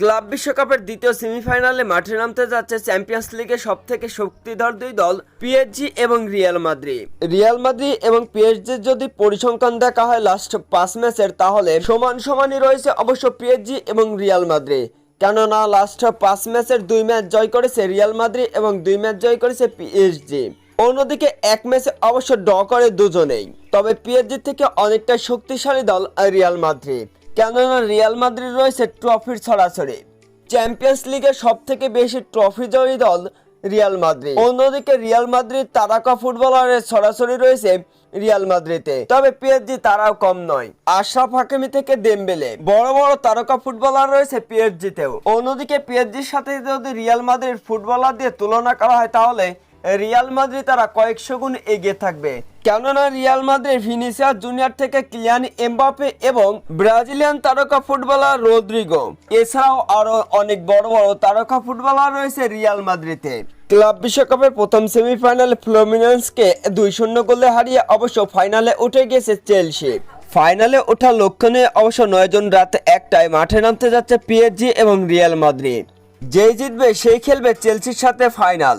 Club বিশ্বকাপের দ্বিতীয় সেমিফাইনালে মাঠে নামতে যাচ্ছে চ্যাম্পিয়ন্স লিগের সব থেকে শক্তিধর দুই দল, পিএসজি এবং রিয়াল মাদ্রি রিয়াল মাদ্রি এবং পিএসজির যদি পরিসংখ্যান দেখা হয় লাস্ট পাঁচ ম্যাচের, তাহলে সমান সমানই রয়েছে অবশ্য পিএসজি এবং রিয়াল মাদ্রি কেননা লাস্ট পাঁচ ম্যাচের দুই ম্যাচ জয় করেছে রিয়াল মাদ্রি এবং দুই ম্যাচ জয় করেছে পিএসজি। অন্যদিকে এক ম্যাচে অবশ্য ড করে দুজনেই। তবে পিএসজি থেকে অনেকটা শক্তিশালী দল রিয়াল মাদ্রিদ। কেননা রিয়াল মাদ্রিদ রয়েছে ট্রফির ছড়াছড়ি। চ্যাম্পিয়ন্স লিগের সব থেকে বেশি ট্রফি জয়ী দল রিয়াল মাদ্রিদ। অন্যদিকে রিয়াল মাদ্রিদ তারকা ফুটবলারের ছড়াছড়ি রয়েছে রিয়াল মাদ্রিদে। তবে পিএসজি তারাও কম নয়। আশরাফ হাকিমি থেকে দেমবেলে। বড় বড় তারকা ফুটবলার রয়েছে পিএসজিতেও। অন্যদিকে পিএসজির সাথে যদি রিয়াল মাদ্রিদ ফুটবলার দিয়ে তুলনা করা হয় তাহলে রিয়াল মাদ্রি তারা কয়েকশো গুণ এগিয়ে থাকবে। কেননা রিয়াল মাদ্রিদ ভিনিসিয়াস জুনিয়র থেকে ক্লিয়ান এমবাপে এবং ব্রাজিলিয়ান তারকা ফুটবলার রদ্রিগো এছাড়াও আরও অনেক বড় বড় তারকা ফুটবলার রয়েছে রিয়াল মাদ্রিদে। ক্লাব বিশ্বকাপের প্রথম সেমিফাইনালে ফ্লোমিনেন্সকে দুই শূন্য গোলে হারিয়ে অবশ্য ফাইনালে উঠে গেছে চেলসি। ফাইনালে ওঠার লক্ষ্য নিয়ে অবশ্য নয়জন রাত একটায় মাঠে নামতে যাচ্ছে পিএসজি এবং রিয়াল মাদ্রিদ। যেই জিতবে সেই খেলবে চেলসির সাথে ফাইনাল।